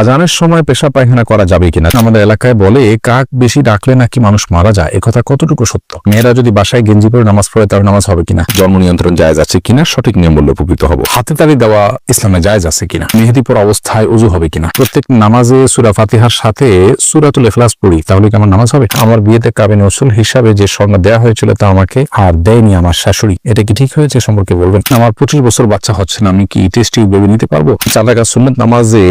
আজানের সময় পেশা পায়খানা করা যাবে কিনা আমাদের এলাকায় বলে, কাক বেশি ডাকলে নাকি মানুষ মারা যায়? একথা কতটুকু সত্য? মেয়েরা যদি বাসায় গেঞ্জি পরে নামাজ পড়ে তার নামাজ হবে কিনা? জন্ম নিয়ন্ত্রণ জায়েজ আছে কিনা? সঠিক নিয়ম বললে উপকৃত হব। হাতে তালি দেওয়া ইসলামে জায়েজ আছে কিনা? মেহেদি পর অবস্থায় উজু হবে কিনা? প্রত্যেক নামাজে সুরা ফাতিহার সাথে সুরাতুল এখলাস পড়ি, তাহলে কি আমার নামাজ হবে? আমার বিয়েতে কাবিন ওসুল হিসাবে যে স্বর্ণ দেওয়া হয়েছিল তা আমাকে আর দেয়নি আমার শাশুড়ি। এটা কি ঠিক হয়েছে সম্পর্কে বলবেন? আমার পঁচিশ বছর বাচ্চা হচ্ছে না, আমি কি টেস্ট বেবি নিতে পারব? রাখা সুন্নত নামাজে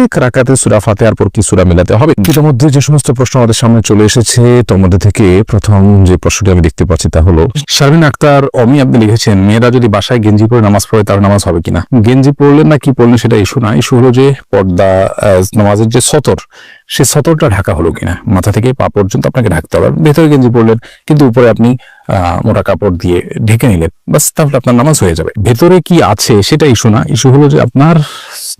প্রত্যেক রাকাতে সুরা ফাতিহার পর কি সুরা মেলাতে হবে? ইতিমধ্যে যে সমস্ত প্রশ্ন আমাদের সামনে চলে এসেছে মধ্যে থেকে প্রথম যে প্রশ্নটি আমি দেখতে পাচ্ছি তা হলো, শারমিন আক্তার অমি আপনি লিখেছেন, মেয়েরা যদি বাসায় গেঞ্জি পরে নামাজ পড়ে তার নামাজ হবে কিনা? গেঞ্জি পড়লেন না, কি পড়লেন সেটা ইস্যু না। ইস্যু হলো যে পর্দা নামাজের যে সতর, সে সতরটা ঢাকা হলো কিনা? মাথা থেকে পা পর্যন্ত আপনাকে ঢাকতে হবে। ভেতরে গেঞ্জি পড়লেন কিন্তু উপরে আপনি মোটা কাপড় দিয়ে ঢেকে নিলেন বাস তাহলে আপনার নামাজ হয়ে যাবে। ভেতরে কি আছে সেটা ইস্যু না ইস্যু হলো যে আপনার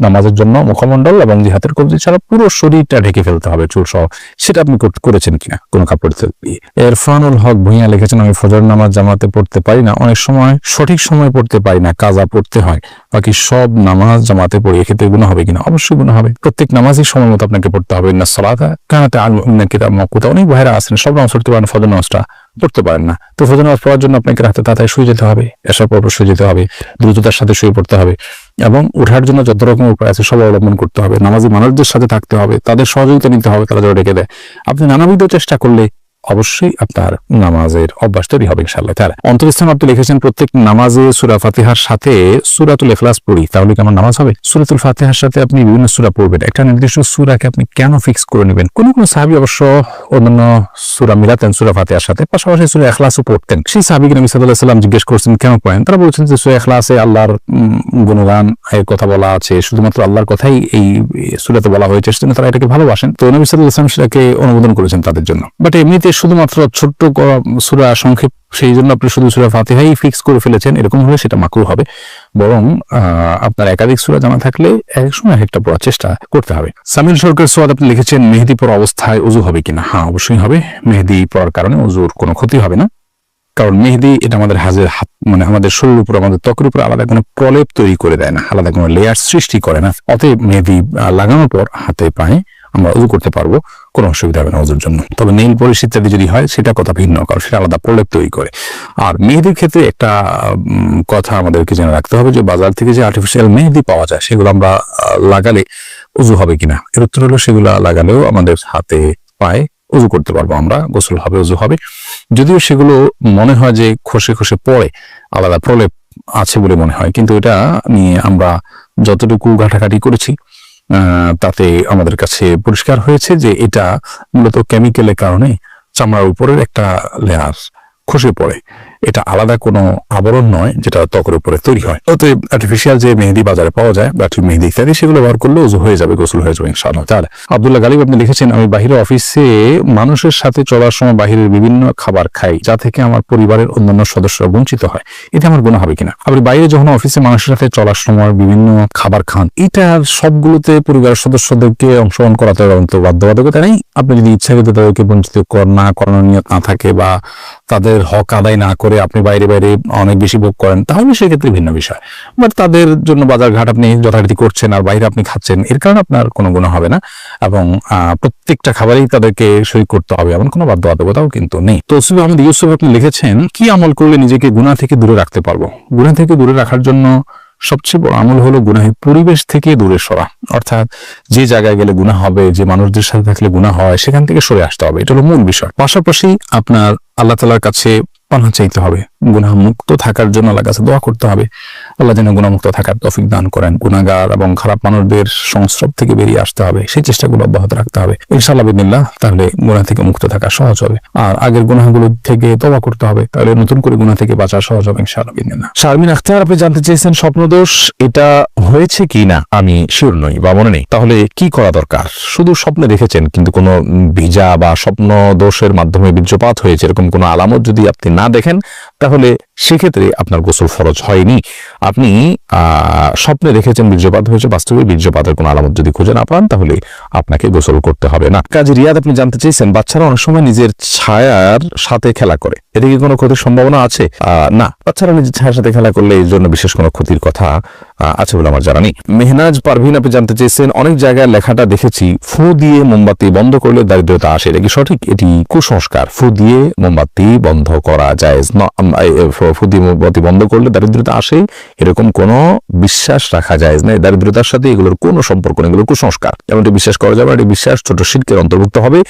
নামাজের জন্য মুখমণ্ডল এবং যে হাতের কবজি ছাড়া পুরো শরীরটা ঢেকে ফেলতে হবে, চুল সহ। সেটা আপনি কর- করেছেন কিনা? কোনো কাপড় দিয়ে এরফানুল হক ভুঁইয়া লিখেছেন, আমি ফজর নামাজ জামাতে পড়তে পারি না। অনেক সময়, সঠিক সময় পড়তে পারি না। কাজা পড়তে হয়। বাকি সব নামাজ জামাতে পড়ি। এক্ষেত্রে গুণ হবে কিনা? অবশ্যই গুণ হবে। প্রত্যেক নামাজই সময় মতো আপনাকে পড়তে হবে। না সলাতা কানাতে আল কিতাব মকুতা। অনেক ভাইরা আছেন, সব নামাজ পড়তে পারেন ফজর নামাজটা। পড়তে পারেন না। তো ফজর নামাজ পড়ার জন্য আপনাকে রাতে তাড়াতাড়ি শুয়ে যেতে হবে এসার পর শুয়ে যেতে হবে, দ্রুততার সাথে শুয়ে পড়তে হবে এবং ওঠার জন্য যত রকম উপায় আছে সব অবলম্বন করতে হবে। নামাজি মানুষদের সাথে থাকতে হবে, তাদের সহযোগিতা নিতে হবে, তারা যেন রেখে দেয়। আপনি নানাবিধ চেষ্টা করলে অবশ্যই আপনার নামাজের অভ্যাস তৈরি হবে ইনশাআল্লাহ তার অন্তর ইসলাম আপনি লিখেছেন, প্রত্যেক নামাজে সুরা ফাতিহার সাথে সুরাতুল এখলাস পড়ি, তাহলে কি আমার নামাজ হবে? সুরাতুল ফাতিহার সাথে আপনি বিভিন্ন সুরা পড়বেন। একটা নির্দিষ্ট সুরাকে আপনি কেন ফিক্স করে নেবেন? কোন কোন সাহাবি অবশ্য অন্যান্য সুরা মিলাতেন সুরা ফাতিহার সাথে, পাশাপাশি সুরা এখলাসও পড়তেন। সেই সাহাবিকে নবী সাল্লাহ সাল্লাম জিজ্ঞেস করছেন, কেন পড়েন? তারা বলছেন যে, সুরা এখলাসে আল্লাহর গুণগান, এর কথা বলা আছে, শুধুমাত্র আল্লাহর কথাই এই সুরাতে বলা হয়েছে, সেজন্য তারা এটাকে ভালোবাসেন। তো নবী সাল্লাহ ইসলাম সেটাকে অনুমোদন করেছেন তাদের জন্য। বাট এমনিতে শুধুমাত্র ছোট্ট সুরা সংক্ষেপ, সেই জন্য আপনি শুধু সুরা ফাতিহাই ফিক্স করে ফেলেছেন, এরকম হলে সেটা মাকরু হবে। বরং আপনার একাধিক সুরা জানা থাকলে এক সময় এক একটা পড়ার চেষ্টা করতে হবে। সামিল সরকার সোয়াদ আপনি লিখেছেন, মেহেদি পড়া অবস্থায় উজু হবে কিনা হ্যাঁ অবশ্যই হবে। মেহেদি পড়ার কারণে উজুর কোনো ক্ষতি হবে না। কারণ মেহেদি, এটা আমাদের হাজের হাত মানে আমাদের শরীরের উপর, আমাদের ত্বকের উপর আলাদা কোনো প্রলেপ তৈরি করে দেয় না, আলাদা কোনো লেয়ার সৃষ্টি করে না। অতএব মেহেদি লাগানোর পর হাতে পায়ে আমরা উজু করতে পারব, কোনো অসুবিধা হবে না উজুর জন্য। তবে নেইল পলিশ ইত্যাদি যদি হয়, সেটা কথা ভিন্ন, কারণ সেটা আলাদা প্রলেপ তৈরি করে। আর মেহেদির ক্ষেত্রে একটা কথা আমাদেরকে জেনে রাখতে হবে যে, বাজার থেকে যে আর্টিফিশিয়াল মেহেদি পাওয়া যায়, সেগুলো আমরা লাগালে উজু হবে কিনা? এর উত্তর হলো, সেগুলো লাগালেও আমাদের হাতে পায়ে উজু করতে পারব আমরা, গোসল হবে, উজু হবে। যদিও সেগুলো মনে হয় যে খসে খসে পড়ে, আলাদা প্রলেপ আছে বলে মনে হয়, কিন্তু এটা নিয়ে আমরা যতটুকু ঘাটাঘাটি করেছি তাতে আমাদের কাছে পরিষ্কার হয়েছে যে এটা মূলত কেমিক্যালের কারণে চামড়ার উপরের একটা লেয়ার খসে পড়ে। এটা আলাদা কোনো আবরণ নয়, যেটা ত্বকের উপরে তৈরি হয়। অতএব আর্টিফিশিয়াল যে মেহেদি বাজারে পাওয়া যায়, বা মেহেদি ইত্যাদি, সেগুলো ব্যবহার করলে উজু হয়ে যাবে, গোসল হয়ে যাবে, ইনশাআল্লাহ তার আব্দুল্লাহ গালিব আপনি লিখেছেন, আমি বাহিরে অফিসে মানুষের সাথে চলার সময় বাহিরের বিভিন্ন খাবার খাই, যা থেকে আমার পরিবারের অন্যান্য সদস্যরা বঞ্চিত হয়। এতে আমার গুণ হবে কিনা? আপনি বাইরে যখন অফিসে মানুষের সাথে চলার সময় বিভিন্ন খাবার খান, এটা সবগুলোতে পরিবারের সদস্যদেরকে অংশগ্রহণ করাতে অন্ত বাধ্যবাধকতা নেই। আপনি যদি ইচ্ছাকৃত তাদেরকে বঞ্চিত কর- না করানোর নিয়ত না থাকে, বা তাদের হক আদায় না করে আপনি বাইরে বাইরে অনেক বেশি ভোগ করেন, তাহলে সেক্ষেত্রে ভিন্ন বিষয়। বাট তাদের জন্য বাজার ঘাট আপনি যথারীতি করছেন আর বাইরে আপনি খাচ্ছেন, এর কারণে আপনার কোনো গুণ হবে না। এবং প্রত্যেকটা খাবারেই তাদেরকে সই করতে হবে, এমন কোনো বাধ্যবাধকতাও কিন্তু নেই। তো তৌসিফ আহমেদ, ইউসুফ আপনি লিখেছেন, কি আমল করলে নিজেকে গুণা থেকে দূরে রাখতে পারব? গুণা থেকে দূরে রাখার জন্য সবচেয়ে বড় আমল হলো গুনাহি পরিবেশ থেকে দূরে সরা। অর্থাৎ যে জায়গায় গেলে গুণা হবে, যে মানুষদের সাথে থাকলে গুণা হয়, সেখান থেকে সরে আসতে হবে। এটা হলো মূল বিষয়। পাশাপাশি আপনার আল্লাহ তালার কাছে পানা চাইতে হবে। গুনাহ মুক্ত থাকার জন্য আল্লাহ কাছে দোয়া করতে হবে। আল্লাহ যেন গুণামুক্ত থাকার তফিক দান করেন। গুণাগার এবং খারাপ মানুষদের সংস্রব থেকে বেরিয়ে আসতে হবে। সেই চেষ্টাগুলো অব্যাহত রাখতে হবে। ইনশাআল্লাহ বিদিল্লাহ তাহলে গুণা থেকে মুক্ত থাকা সহজ হবে। আর আগের গুনাহগুলো থেকে তবা করতে হবে, তাহলে নতুন করে গুণা থেকে বাঁচা সহজ হবে ইনশাআল্লাহ বিদিল্লাহ শারমিন আখতার, আপনি জানতে চেয়েছেন স্বপ্নদোষ, এটা হয়েছে কি না? আমি শিওর নই বা মনে নেই। তাহলে কি করা দরকার? শুধু স্বপ্নে দেখেছেন, কিন্তু কোনো ভিজা বা স্বপ্ন দোষের মাধ্যমে বীর্যপাত হয়েছে, এরকম কোনো আলামত যদি আপনি না দেখেন তাহলে সেক্ষেত্রে আপনার গোসল ফরজ হয়নি। আপনি স্বপ্নে দেখেছেন বীর্যপাত হয়েছে, বাস্তবে বীর্যপাতের কোনো আলামত যদি খুঁজে না পান, তাহলে আপনাকে গোসল করতে হবে না। কাজে রিয়াদ, আপনি জানতে চেয়েছেন, বাচ্চারা অনেক সময় নিজের ছায়ার সাথে খেলা করে। এতে কি কোনো ক্ষতির সম্ভাবনা আছে? না। বাচ্চারা নিজের ছায়ার সাথে খেলা করলে এই জন্য বিশেষ কোনো ক্ষতির কথা আছে বলে আমার জানা নেই। মেহনাজ পারভিন, আপনি জানতে চেয়েছেন, অনেক জায়গায় লেখাটা দেখেছি, ফু দিয়ে মোমবাতি বন্ধ করলে দারিদ্রতা আসে। এটা কি সঠিক? এটি কুসংস্কার। ফু দিয়ে মোমবাতি বন্ধ করা যায়। ফু দিয়ে মোমবাতি বন্ধ করলে দারিদ্রতা আসে। এরকম কোনো বিশ্বাস রাখা যায় না। দারিদ্রতার সাথে এগুলোর কোনো সম্পর্ক নেই। এগুলো কুসংস্কার। এমনটি বিশ্বাস করা যাবে এটি বিশ্বাস ছোট শিল্পের অন্তর্ভুক্ত হবে।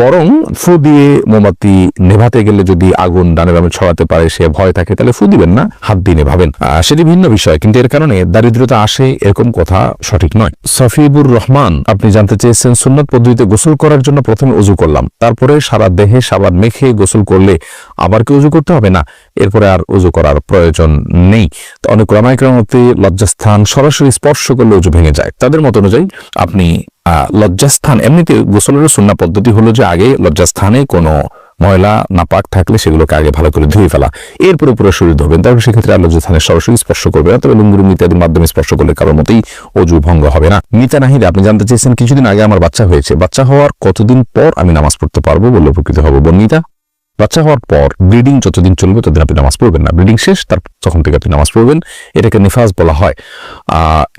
বরং ফু দিয়ে মোমবাতি নেভাতে গেলে যদি আগুন ডানে বামে ছড়াতে পারে, সে ভয় থাকে, তাহলে ফু দিবেন না, হাত দিয়ে নেভাবেন। সেটি ভিন্ন বিষয়, কিন্তু এর কারণে দারিদ্রতা আসে এরকম কথা সঠিক নয়। সফিবুর রহমান, আপনি জানতে চেয়েছেন, সুন্নত পদ্ধতিতে গোসল করার জন্য প্রথমে উজু করলাম। তারপরে সারা দেহে সাবান মেখে গোসল করলে আবার কি উজু করতে হবে না? এরপরে আর উজু করার প্রয়োজন নেই। তো অনেক রামায়িকরামতে লজ্জাস্থান সরাসরি স্পর্শ করলে উজু ভেঙে যায়। তাদের মত অনুযায়ী আপনি লজ্জাস্থান, এমনিতে গোসলের সুন্না পদ্ধতি হলো যে আগে লজ্জাস্থানে কোনো ময়লা, নাপাক থাকলে সেগুলোকে আগে ভালো করে ধুয়ে ফেলা। এরপরে পুরো শরীর ধোবেন। তারপর সেক্ষেত্রে আর লজ্জাস্থানে সরাসরি স্পর্শ করবে না, তবে লুঙ্গুরুম ইত্যাদির মাধ্যমে স্পর্শ করলে কারোর মতেই অজু ভঙ্গ হবে না। মিতা নাহিদ, আপনি জানতে চেয়েছেন, কিছুদিন আগে আমার বাচ্চা হয়েছে। বাচ্চা হওয়ার কতদিন পর আমি নামাজ পড়তে পারব বলে উপকৃত হব? বর্ণিতা বাচ্চা হওয়ার পর ব্রিডিং যতদিন চলবে ততদিন আপনি নামাজ পড়বেন না। ব্রিডিং শেষ, তার তখন থেকে আপনি নামাজ পড়বেন। এটাকে নেফাজ বলা হয়।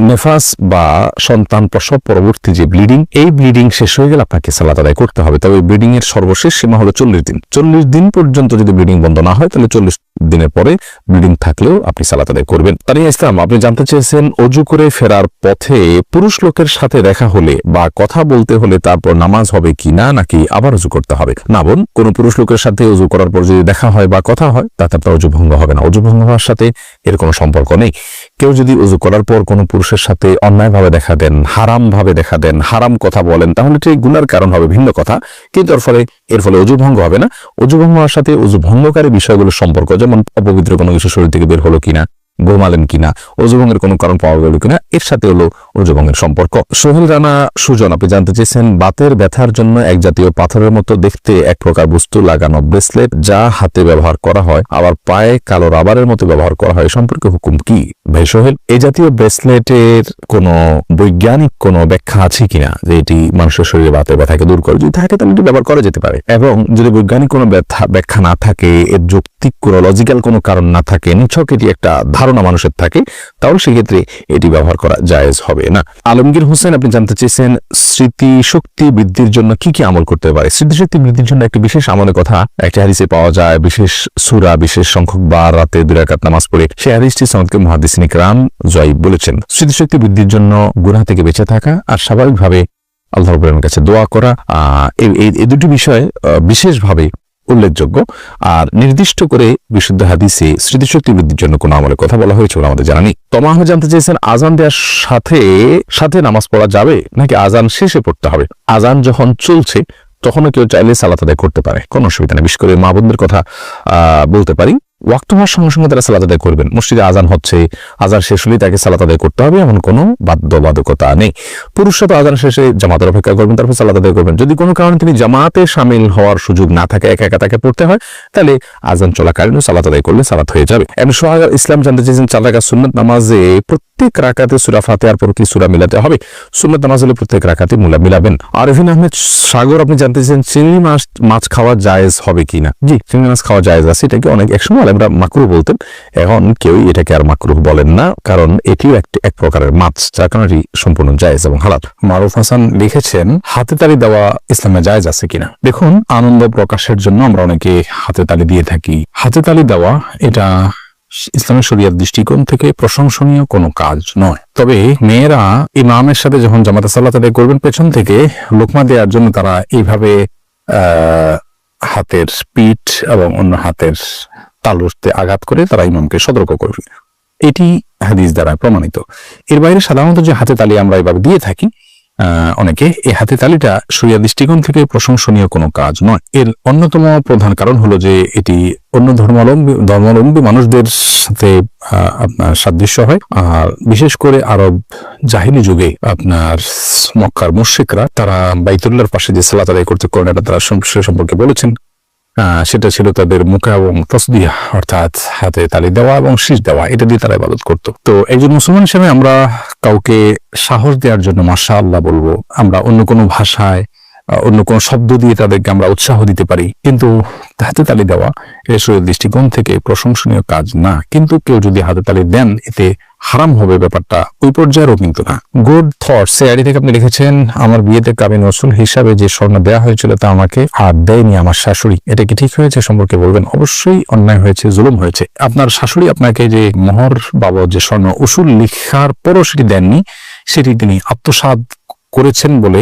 নেফাস বা সন্তান প্রসব পরবর্তী যে ব্লিডিং, এই ব্লিডিং শেষ হয়ে গেলে আপনাকে সালাদ আদায় করতে হবে। তবে ব্লিডিং এর সর্বশেষ সীমা হলো চল্লিশ দিন। চল্লিশ দিন পর্যন্ত যদি ব্লিডিং বন্ধ না হয়, তাহলে চল্লিশ দিনের পরে ব্লিডিং থাকলেও আপনি সালাত আদায় করবেন। তানিয়া ইসলাম, আপনি জানতে চেয়েছেন অজু করে ফেরার পথে পুরুষ লোকের সাথে দেখা হলে বা কথা বলতে হলে তারপর নামাজ হবে কি না, নাকি আবার অজু করতে হবে? না বোন, কোনো পুরুষ লোকের সাথে অজু করার পর যদি দেখা হয় বা কথা হয়, তাতে আপনার অজু ভঙ্গ হবে না। অজু ভঙ্গ হওয়ার সাথে এর কোনো সম্পর্ক নেই। কেউ যদি উজু করার পর কোনো পুরুষের সাথে অন্যায়ভাবে দেখা দেন, হারামভাবে দেখা দেন, হারাম কথা বলেন, তাহলে ঠিক গুনার কারণ হবে ভিন্ন কথা। কিন্তু এর ফলে এর ফলে অজু ভঙ্গ হবে না। অজু ভঙ্গ হওয়ার সাথে অজু ভঙ্গকারী বিষয়গুলোর সম্পর্ক, যেমন অপবিত্র কোনো কিছু শরীর থেকে বের হলো কিনা ঘুমালেন কিনা অজুভঙ্গের কোনো কারণ পাওয়া গেল কিনা, এর সাথে হলো অজুভঙ্গের সম্পর্ক। সোহেল রানা, সুজন, আপনি জানতে চেয়েছেন, বাতের ব্যথার জন্য এক জাতীয় পাথরের মতো দেখতে এক প্রকার বস্তু লাগানো ব্রেসলেট যা হাতে ব্যবহার করা হয়, আবার পায়ে কালো রাবারের মতো ব্যবহার করা হয় সম্পর্কে হুকুম কি? ভাই সোহেল এই জাতীয় ব্রেসলেটের কোনো বৈজ্ঞানিক কোনো ব্যাখ্যা আছে কিনা যে এটি মানুষের শরীরে বাতের ব্যথাকে দূর করে? যদি থাকে তাহলে এটি ব্যবহার করা যেতে পারে। এবং যদি বৈজ্ঞানিক কোনো ব্যাখ্যা না থাকে, এর যৌক্তিক কোনো লজিক্যাল কোনো কারণ না থাকে, নিছক এটি একটা ধারণা মানুষের থাকে, তাহলে সেক্ষেত্রে এটি ব্যবহার করা জায়েজ হবে না। আলমগীর হোসেন, আপনি জানতে চেয়েছেন স্মৃতিশক্তি বৃদ্ধির জন্য কি কি আমল করতে পারে? স্মৃতিশক্তি বৃদ্ধির জন্য একটি বিশেষ আমলের কথা একটি হাদিসে পাওয়া যায়, বিশেষ সুরা, বিশেষ সংখ্যক বার, রাতে দুই রাকাত নামাজ পড়ে। সেই হাদিসটি সনদকে মহাদিসিনী রাম জয়ীব বলেছেন। স্মৃতিশক্তি বৃদ্ধির জন্য গুনাহ থেকে বেঁচে থাকা আর স্বাভাবিকভাবে আল্লাহ কাছে দোয়া করা এই- দুটি বিষয় বিশেষভাবে উল্লেখযোগ্য। আর নির্দিষ্ট করে বিশুদ্ধ হাদিসে স্মৃতিশক্তি বৃদ্ধির জন্য কোনো আমলের কথা বলা হয়েছে বলে আমাদের জানা নেই। তমা আহমেদ জানতে চেয়েছেন, আজান দেওয়ার সাথে সাথে নামাজ পড়া যাবে নাকি আজান শেষে পড়তে হবে? আজান যখন চলছে, তখনও কেউ চাইলে সালাত আদায় করতে পারে। কোনো অসুবিধা নেই। বিশেষ করে মা বোনদের কথা বলতে পারি। ওয়াক্ত হওয়ার সঙ্গে সঙ্গে তারা সালাত আদায় করবেন। মসজিদে আজান হচ্ছে আজান শেষ হলেই তাকে সালাত আদায় করতে হবে, এমন কোনো বাধ্যবাধকতা নেই। পুরুষরা তো আজান শেষে জামাতের অপেক্ষা করবেন, তারপর সালাত আদায় করবেন। যদি কোনো কারণে তিনি জামাতে সামিল হওয়ার সুযোগ না থাকে, একা একা তাকে পড়তে হয়, তাহলে আজান চলাকালীন সালাত আদায় করলে সালাত হয়ে যাবে। এমন সোহাগ ইসলাম জানতে চেয়েছেন, চার রাকাত সুন্নত নামাজে প্রত্যেক রাকাতে সুরা ফাতেহার পর কি সুরা মিলাতে হবে? সুন্নত নামাজ হলে প্রত্যেক রাকাতে মুলা মিলাবেন। আরফিন আহমেদ সাগর, আপনি জানতে চেয়েছেন, চিংড়ি মাছ মাছ খাওয়া জায়েজ হবে কিনা? জি, চিংড়ি মাছ খাওয়া জায়েজ আছে, এটাকে অনেক একসময় আমরা মাকরু বলতেন, এখন কেউই এটাকে আর মাকরু বলেন না, কারণ এটিও একটি, এক প্রকারের মাছ, যার কারণে এটি সম্পূর্ণ জায়েজ এবং হালাল। মারুফ হাসান লিখেছেন, হাতে তালি দেওয়া ইসলামে জায়েজ আছে কিনা? দেখুন, আনন্দ প্রকাশের জন্য আমরা অনেকে হাতে তালি দিয়ে থাকি। হাতে তালি দেওয়া, এটা ইসলামের শরিয়ার দৃষ্টিকোণ থেকে প্রশংসনীয় কোনো কাজ নয়। তবে মেয়েরা ইমামের সাথে যখন জামাতে সাল্লাত আদায় করবেন, পেছন থেকে লোকমা দেওয়ার জন্য তারা এইভাবে হাতের পিঠ এবং অন্য হাতের তালুতে আঘাত করে তারা ইমামকে সতর্ক করবে। এটি হাদিস দ্বারা প্রমাণিত। এর বাইরে সাধারণত যে হাতে তালি আমরা এভাবে দিয়ে থাকি অনেকে এই হাতে তালিটা শরিয়া দৃষ্টিকোণ থেকে প্রশংসনীয় কোনো কাজ নয়। এর অন্যতম প্রধান কারণ হলো যে এটি অন্য ধর্মাবলম্বী ধর্মাবলম্বী মানুষদের সাথে আপনার সাদৃশ্য হয়। আর বিশেষ করে আরব জাহিলি যুগে আপনার মক্কার মুশ্রিকরা, তারা বাইতুল্লাহর পাশে যে সালাত আদায় করতে করেন, এটা তারা সে সম্পর্কে বলেছেন। সেটা ছিল তাদের মুখে এবং তসদিয়া অর্থাৎ হাতে তালি দেওয়া এবং শীষ দেওয়া। এটা দিয়ে তারা ইবাদত করতো। তো একজন মুসলমান হিসেবে আমরা কাউকে সাহস দেওয়ার জন্য মাশা আল্লাহ বলব, আমরা অন্য কোনো ভাষায় অন্য কোনো শব্দ দিয়ে তাদেরকে আমরা উৎসাহ দিতে পারি। কিন্তু হাতে তালি দেওয়া এটা শরীরের দৃষ্টিকোণ থেকে প্রশংসনীয় কাজ না। কিন্তু কেউ যদি হাতে তালি দেন, এতে হারাম হবে ব্যাপারটা, ওই পর্যায়েরও কিন্তু না। গুড থট সে আইডি থেকে আপনি লিখেছেন, আমার বিয়েতে কাবিন রসুল হিসাবে যে স্বর্ণ দেওয়া হয়েছিল তা আমাকে আর দেয়নি আমার শাশুড়ি। এটা কি ঠিক হয়েছে সম্পর্কে বলবেন? অবশ্যই অন্যায় হয়েছে, জুলুম হয়েছে। আপনার শাশুড়ি আপনাকে যে মোহর বাবদ যে স্বর্ণ উসুল লিখার পরও সেটি দেননি, সেটি তিনি আত্মসাৎ করেছেন বলে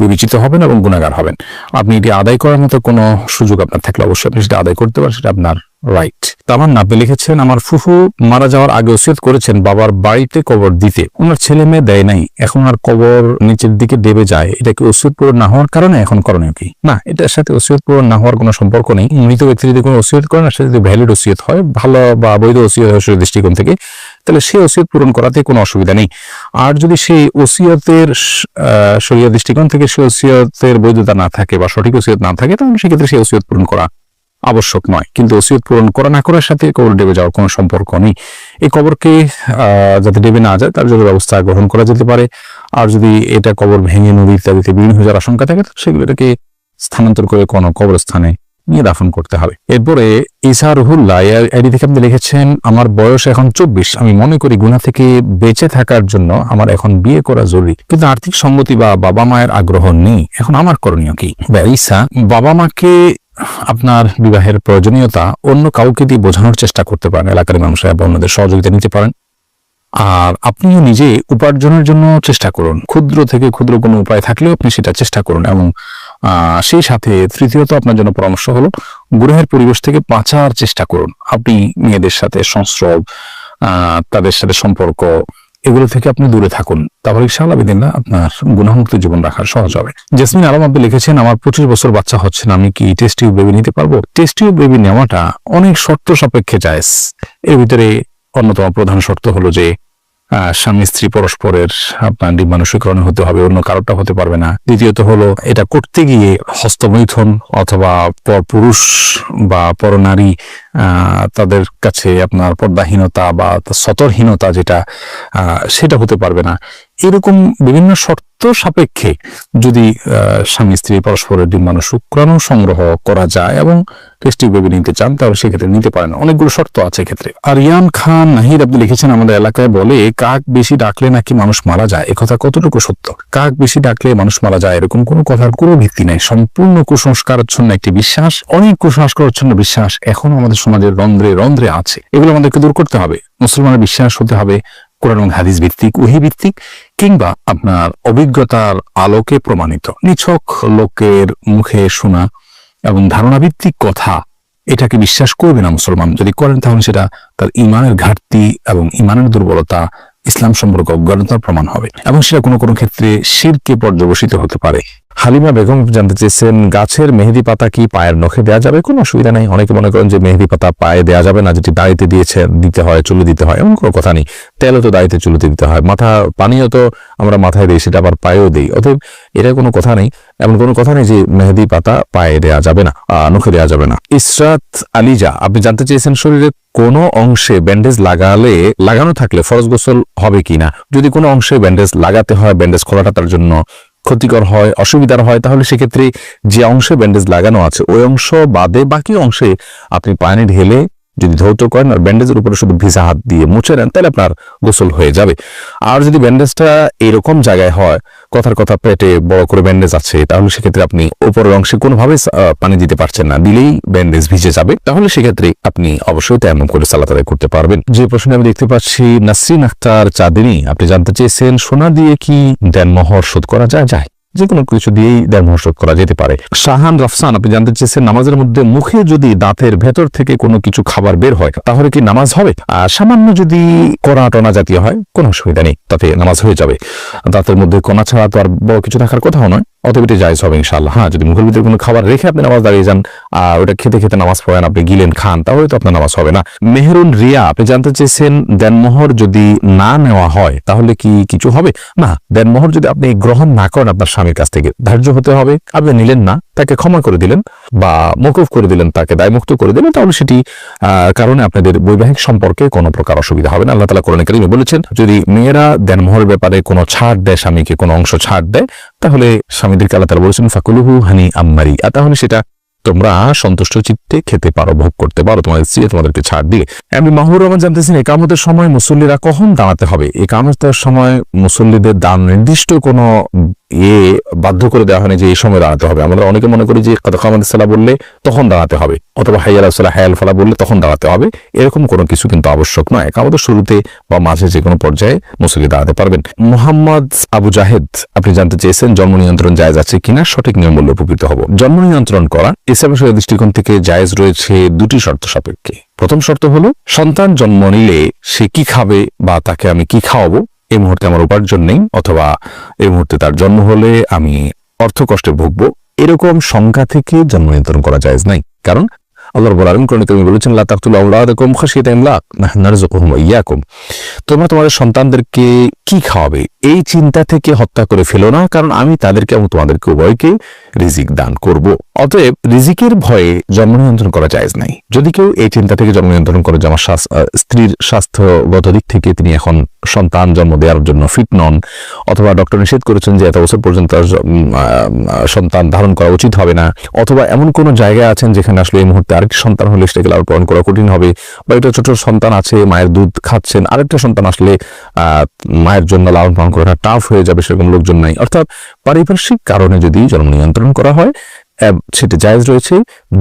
বিবেচিত হবেন এবং গুণাগার হবেন। আপনি এটি আদায় করার মতো কোনো সুযোগ আপনার থাকলে অবশ্যই আপনি সেটা আদায় করতে পারেন, সেটা আপনার রাইট তামান আপনি লিখেছেন, আমার ফুফু মারা যাওয়ার আগে ওসিয়ত করেছেন, বাবার বাড়িতে কবর দিতে। ওনার ছেলে মেয়ে দেয় নাই। এখন আর কবর নিচের দিকে দেবে যায়। এটা কি ওসিয়ত পূরণ না হওয়ার কারণে? এখন করণীয় কি? না, এটার সাথে ওসিয়ত পূরণ না হওয়ার কোনো সম্পর্ক নেই। মৃত ব্যক্তি যদি কোনো ওসিয়ত করেন আর সেটা যদি ভ্যালিড ওসিয়ত হয়, ভালো বা বৈধ ওসিয়ত হয় দৃষ্টিকোণ থেকে, তাহলে সেই ওসিয়ত পূরণ করাতে কোনো অসুবিধা নেই। আর যদি সেই ওসিয়তের শরীয় দৃষ্টিকোণ থেকে সেই ওসিয়তের বৈধতা না থাকে বা সঠিক ওসিয়ত না থাকে, তাহলে সেক্ষেত্রে সেই ওসিয়ত পূরণ করা আবশ্যক নয়। কিন্তু ওসিয়ত পূরণ করা না করার সাথে কবর ডেবে যাওয়ার কোনো সম্পর্ক নেই। এই কবরকে যাতে ডেবে না যায়, তার জন্য ব্যবস্থা গ্রহণ করা যেতে পারে। আর যদি এটা কবর ভেঙে, নদী ইত্যাদিতে হয়ে যাওয়ার আশঙ্কা থাকে তো সেগুলো এটাকে স্থানান্তর করে কোনো কবরস্থানে নিয়ে দাফন করতে হবে। এরপরে ইসা রুহুল্লাহ আইডি থেকে আপনি লিখেছেন, আমার বয়স এখন চব্বিশ। আমি মনে করি গুণা থেকে বেঁচে থাকার জন্য আমার এখন বিয়ে করা জরুরি। কিন্তু আর্থিক সম্মতি বা বাবা মায়ের আগ্রহ নেই। এখন আমার করণীয় কি? ঈসা, বাবা মাকে আপনার বিবাহের প্রয়োজনীয়তা অন্য কাউকে দিয়ে বোঝানোর চেষ্টা করতে পারেন এলাকার মানুষরা বা অন্যদের সহযোগিতা নিতে পারেন। আর আপনিও নিজে উপার্জনের জন্য চেষ্টা করুন। ক্ষুদ্র থেকে ক্ষুদ্র কোনো উপায় থাকলেও আপনি সেটা চেষ্টা করুন এবং সেই সাথে তৃতীয়ত আপনার জন্য পরামর্শ হলো গ্রহের পরিবেশ থেকে বাঁচার চেষ্টা করুন। আপনি মেয়েদের সাথে সংস্রব তাদের সাথে সম্পর্ক এগুলো থেকে আপনি দূরে থাকুন। তাহলে ইনশাআল্লাহ বিদিনা আপনার গুণামুক্ত জীবন রাখা সহজ হবে। জেসমিন আলম আপনি লিখেছেন, আমার পঁচিশ বছর বাচ্চা হচ্ছে না, আমি কি টেস্ট বেবি নিতে পারব? টেস্ট বেবি নেওয়াটা অনেক শর্ত সাপেক্ষে জায়েজ। এর ভিতরে অন্যতম প্রধান শর্ত হলো যে স্বামী স্ত্রী পরস্পরের আপনার ডিম্বাণুষীকরণ হতে হবে, অন্য কারোটা হতে পারবে না। দ্বিতীয়ত হলো, এটা করতে গিয়ে হস্তমৈথন অথবা পরপুরুষ বা পরনারী তাদের কাছে আপনার পর্দাহীনতা বা সতরহীনতা যেটা সেটা হতে পারবে না। এরকম বিভিন্ন শর্ত সাপেক্ষে যদি স্বামী, স্ত্রী পরস্পরের ডিম্বাণু শুক্রাণু সংগ্রহ করা যায় এবং টেস্টিং বেবি নিতে চান, তাহলে সেক্ষেত্রে নিতে পারেন। অনেকগুলো শর্ত আছে এক্ষেত্রে। আরিয়ান খান নাহিদ আপনি লিখেছেন, আমাদের এলাকায় বলে, কাক বেশি ডাকলে নাকি মানুষ মারা যায়? একথা কতটুকু সত্য? কাক বেশি ডাকলে মানুষ মারা যায় এরকম কোনো কথার কোনো ভিত্তি নেই। সম্পূর্ণ কুসংস্কারচ্ছন্ন একটি বিশ্বাস, অনেক কুসংস্কারচ্ছন্ন বিশ্বাস এখনও আমাদের সমাজের রন্ধ্রে রন্ধ্রে আছে। এগুলো আমাদেরকে দূর করতে হবে। মুসলমানের বিশ্বাস হতে হবে কোরআন এবং হাদিস ভিত্তিক, ওহি ভিত্তিক, কিংবা আপনার অভিজ্ঞতার আলোকে প্রমাণিত। নিছক লোকের মুখে শোনা এবং ধারণা ভিত্তিক কথা, এটাকে বিশ্বাস করবে না মুসলমান। যদি করেন তাহলে সেটা তার ইমানের ঘাটতি এবং ইমানের দুর্বলতা ইসলাম সম্পর্কে অজ্ঞানতার প্রমাণ হবে। এবং সেটা কোনো কোনো ক্ষেত্রে শিরকে পর্যবসিত হতে পারে। হালিমা বেগম জানতে চেয়েছেন, গাছের মেহেদি পাতা কি পায়ের নখে দেওয়া যাবে? কোনো অসুবিধা নেই। অনেকে মনে করেন যে মেহেদি পাতা পায়ে দেওয়া যাবে না, যেটি দাড়িতে দিয়েছে, দিতে হয়, চুলে দিতে হয়, এমন কোনো কথা নেই। তেলও তো দাড়িতে, চুলেতে দিতে হয়। মাথা পানিও তো আমরা মাথায় দিই, সেটা আবার পায়েও দিই। অতএব এটা কোনো কথা নেই। এমন কোনো কথা নেই যে মেহেদি পাতা পায়ে দেওয়া যাবে না নখে দেওয়া যাবে না। ইসরাত আলিজা, আপনি জানতে চেয়েছেন শরীরে কোনো অংশে ব্যান্ডেজ লাগালে, লাগানো থাকলে ফরজ গোসল হবে কিনা যদি কোনো অংশে ব্যান্ডেজ লাগাতে হয়, ব্যান্ডেজ খোলাটা তার জন্য ক্ষতিকর হয়, অসুবিধার হয়, তাহলে সেক্ষেত্রে যে অংশে ব্যান্ডেজ লাগানো আছে, ওই অংশ বাদে বাকি অংশে আপনি পানি ঢেলে যদি ধৌত করেন আর ব্যান্ডেজের উপরে শুধু ভিজা হাত দিয়ে মুছে নেন, তাহলে আপনার গোসল হয়ে যাবে। আর যদি ব্যান্ডেজটা এরকম জায়গায় হয়, কথার কথা পেটে বড় করে ব্যান্ডেজ আছে, তাহলে সেক্ষেত্রে আপনি ওপরের অংশে কোনোভাবে পানি দিতে পারছেন না। দিলেই ব্যান্ডেজ ভিজে যাবে। তাহলে সেক্ষেত্রে আপনি অবশ্যই তেমন করে সালাত করতে পারবেন। যে প্রশ্নে আমি দেখতে পাচ্ছি, নাসরিন আক্তার চাঁদিনী, আপনি জানতে চেয়েছেন, সোনা দিয়ে কি দেনমোহর শোধ করা যায়? যায় যে কোনো কিছু দিয়েই দেড় শোধ করা যেতে পারে। শাহান রফসান, আপনি জানতে চেয়েছেন, নামাজের মধ্যে মুখে যদি দাঁতের ভেতর থেকে কোনো কিছু খাবার বের হয়, তাহলে কি নামাজ হবে? আর সামান্য যদি কণা টনা জাতীয় হয়, কোনো অসুবিধা নেই, তাতে নামাজ হয়ে যাবে। দাঁতের মধ্যে কণা ছাড়া তো আর বড় কিছু থাকার কথাও নয়। অতএব এটি জায়জ হবে ইনশাআল্লাহ। হ্যাঁ যদি মুখের ভিতরে কোনো খাবার রেখে আপনি নামাজ দাঁড়িয়ে যান, আর ওটা খেতে খেতে নামাজ পড়েন, আপনি গিলেন, খান, তাহলে তো আপনার নামাজ হবে না। মেহরুন রিয়া, আপনি জানতে চেয়েছেন দেনমোহর যদি না নেওয়া হয়, তাহলে কি কিছু হবে? না, দেনমোহর যদি আপনি গ্রহণ না করেন, আপনার স্বামীর কাছ থেকে ধার্য হতে হবে। আপনি নিলেন না, তাকে ক্ষমা করে দিলেন, বা মকুফ করে দিলেন, তাকে দায়মুক্ত করে দিলেন, তাহলে সেটি কারণে আপনাদের বৈবাহিক সম্পর্কে কোনো প্রকার অসুবিধা হবে না। আল্লাহ তালা কোরআন বলেছেন, যদি মেয়েরা দেনমোহর ব্যাপারে কোনো ছাড় দেয় স্বামীকে, কোনো অংশ ছাড় দেয় তাহলে স্বামীদেরকে আল্লাহ তালা বলেছেন, ফাকুলুহু হানি আম্মারি। আর তাহলে সেটা তোমরা সন্তুষ্ট চিত্তে খেতে পারো, ভোগ করতে পারো, তোমাদের স্ত্রী তোমাদেরকে ছাড় দিয়ে আমি মাহুর রহমান জানতেছেন একামতের সময় মুসল্লিরা কখন দাঁড়াতে হবে? একামতের সময় মুসল্লিদের দান নির্দিষ্ট কোনো এ বাধ্য করে দেওয়া হয়নি যে এই সময় দাঁড়াতে হবে। আমরা অনেকে মনে করি যে কামাদ সালা বললে তখন দাঁড়াতে হবে, অথবা হাইয়াল সাল্লাহ হায়াল ফালা বললে তখন দাঁড়াতে হবে। এরকম কোনো কিছু কিন্তু আবশ্যক নয়। একামতের শুরুতে বা মাঝে যে কোনো পর্যায়ে মুসল্লি দাঁড়াতে পারবেন। মোহাম্মদ আবু জাহেদ, আপনি জানতে চেয়েছেন জন্ম নিয়ন্ত্রণ জায়েজ আছে কিনা? সঠিক নিয়ম বলে উপকৃত হব। জন্ম নিয়ন্ত্রণ করা ইসলামের দৃষ্টিকোণ থেকে জায়েজ রয়েছে দুটি শর্ত সাপেক্ষে। প্রথম শর্ত হলো, সন্তান জন্ম নিলে সে কি খাবে বা তাকে আমি কি খাওয়াবো? এই মুহূর্তে আমার উপার্জন নেই, অথবা এই মুহূর্তে তার জন্ম হলে আমি অর্থ কষ্টে ভুগবো। এরকম সংখ্যা থেকে জন্ম নিয়ন্ত্রণ করা জায়েজ নাই। কারণ আল্লাহ রাব্বুল কারিমে বলেছেন, লা তোমরা তোমাদের সন্তানদেরকে কি খাওয়াবে? এই চিন্তা থেকে হত্যা করে ফেলো না, কারণ আমি তাদেরকে এবং তোমাদেরকে রিজিক দান করব। অতএব রিজিকের ভয়ে জন্ম নিয়ন্ত্রণ করা জায়েজ নাই। যদি কেউ এই চিন্তা থেকে জন্ম নিয়ন্ত্রণ করে যে আমার স্ত্রীর স্বাস্থ্যগত দিক থেকে তিনি এখন সন্তান জন্ম দেওয়ার জন্য ফিট নন অথবা ডক্টর নিষেধ করেছেন যে এত বছর পর্যন্ত সন্তান ধারণ করা উচিত হবে না। অথবা এমন কোন জায়গায় আছেন যেখানে আসলে এই মুহূর্তে আরেকটি সন্তান হলে সেটাকে লালন পালন করা কঠিন হবে বা একটা ছোট সন্তান আছে, মায়ের দুধ খাচ্ছেন, আরেকটা সন্তান আসলে মায়ের জন্য লালন পালন করাটা টাফ হয়ে যাবে সেরকম লোকজন নাই। অর্থাৎ পারিপার্শ্বিক কারণে যদি জন্ম নিয়ন্ত্রণ করা হয় সেটা জায়েজ রয়েছে।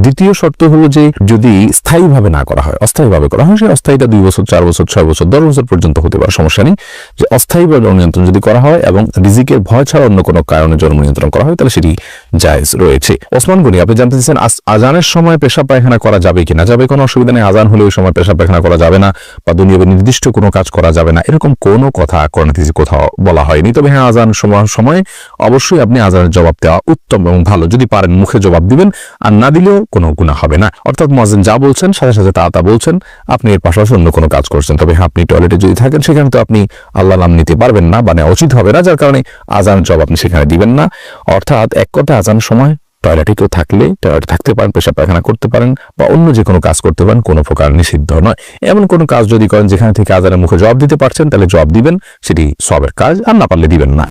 দ্বিতীয় শর্ত হলো যে যদি স্থায়ীভাবে না করা হয়, অস্থায়ীভাবে করা হয় সেই অস্থায়ীটা দুই বছর, চার বছর, ছয় বছর, দশ বছর পর্যন্ত হতে পারে, সমস্যা নেই। যে অস্থায়ীভাবে নিয়ন্ত্রণ যদি করা হয় এবং রিজিকের ভয় ছাড়া অন্য কোনো কারণে জন্ম নিয়ন্ত্রণ করা হয়, তাহলে সেটি জায়েজ রয়েছে। ওসমান গনি, আপনি জানতে চাইছেন আজানের সময় পেশা পায়খানা করা যাবে কিনা? যাবে কোনো অসুবিধা নেই, আজান হলে ওই সময় পেশা পায়খানা করা যাবে না বা দুনিয়াবে নির্দিষ্ট কোনো কাজ করা যাবে না। এরকম কোনো কথা হাদিসে কোথাও বলা হয়নি। তবে হ্যাঁ আজান সময় অবশ্যই আপনি আজানের জবাব দেওয়া উত্তম এবং ভালো। যদি পারেন, মুখে জবাব দিবেন আর না দিলেও কোনো গুণা হবে না। অর্থাৎ মজেন যা বলছেন, সাথে সাথে তা তা বলছেন। আপনি এর পাশাপাশি অন্য কোনো কাজ করছেন। তবে হ্যাঁ আপনি টয়লেটে যদি থাকেন, সেখানে তো আপনি আল্লাহ নাম নিতে পারবেন না মানে উচিত হবে না, যার কারণে আজান জবাব আপনি সেখানে দিবেন না। অর্থাৎ এক কথা আজানের সময় টয়লেটে কেউ থাকলে টয়লেটে থাকতে পারেন পেশা পায়খানা করতে পারেন বা অন্য যে কোনো কাজ করতে পারেন, কোনো প্রকার নিষিদ্ধ নয়। এমন কোনো কাজ যদি করেন যেখানে থেকে আজানের মুখে জবাব দিতে পারছেন, তাহলে জবাব দিবেন, সেটি সবের কাজ, আর না পারলে দিবেন না।